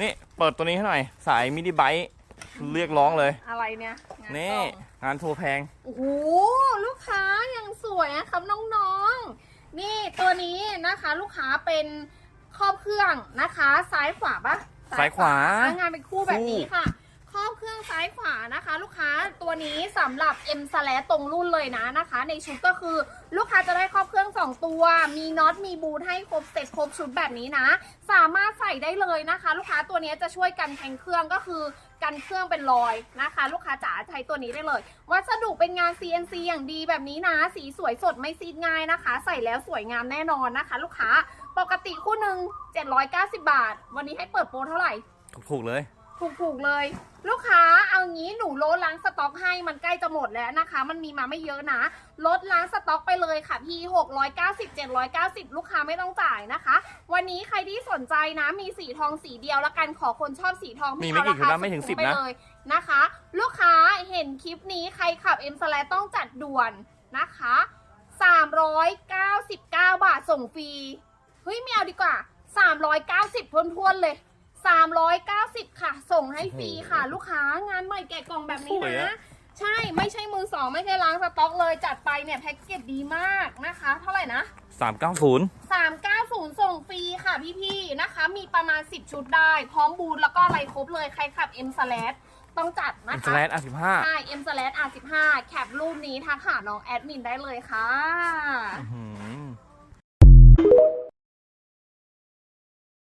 นี่เปิดตัวนี้ให้หน่อย สายมินิไบค์เรียกร้องเลย อะไรเนี่ยงานี่ กล่องงานโทรแพง โอ้โหลูกค้ายังสวยนะครับน้องๆ นี่ตัวนี้นะคะลูกค้าเป็นครอบเครื่องนะคะ ซ้ายขวาปะซ้ายขวา อะงานเป็นคู่แบบนี้คู่ค่ะ ซ้ายขวานะคะ ลูกค้าตัวนี้สำหรับ M s l a ตรงรุ่นเลยนะนะคะ ในชุดก็คือลูกค้าจะได้ครอบเครื่อง 2 ตัว มีน็อตมีบูทให้ครบเสร็จครบชุดแบบนี้นะ สามารถใส่ได้เลยนะคะ ลูกค้าตัวนี้จะช่วยกันแทงเครื่องก็คือกันเครื่องเป็นรอยนะคะ ลูกค้าจ๋าใช้ตัวนี้ได้เลย วัสดุเป็นงาน CNC อย่างดีแบบนี้นะ สีสวยสดไม่ซีดง่ายนะคะ ใส่แล้วสวยงามแน่นอนนะคะ ลูกค้าปกติคู่หนึ่ง790 บาท วันนี้ให้เปิดโปรเท่าไหร่ถูกๆเลย ถูกๆเลย ลูกค้าเอางี้หนูลดล้างสต็อกให้มันใกล้จะหมดแล้วนะคะ มันมีมาไม่เยอะนะลดล้างสต็อกไปเลยค่ะพี่690 790 ลูกค้าไม่ต้องจ่ายนะคะ วันนี้ใครที่สนใจนะมีสีทองสีเดียวแล้วกันขอคนชอบสีทองมีพี่ไม่เอากี่ราคาชุดนะไม่ถึงสุด10ๆไปนะเลยนะคะ ลูกค้าเห็นคลิปนี้ใครขับ M s l a ต้องจัดด่วนนะคะ 399 บาทส่งฟรี เฮ้ยไม่เอาดีกว่า 390ทวนๆเลย 390 ค่ะ ส่งให้ฟรีค่ะ ลูกค้างานใหม่แกะกล่องแบบนี้สวยนะ อะ ใช่ไม่ใช่มือสองไม่ใช่ล้างสต็อกเลยจัดไปเนี่ยแพ็กเกจดีมากนะคะ เท่าไหร่นะ390 390 ส่งฟรีค่ะพี่ๆนะคะ มีประมาณ 10 ชุดได้ พร้อมบูธแล้วก็อะไรครบเลยใครขับ M s l a s ต้องจัดนะอินสคะ แลนอะ15ใช่ M s l a s R15 แคปรูปนี้ทักหาน้องแอดมินได้เลยค่ะ อื้อหือ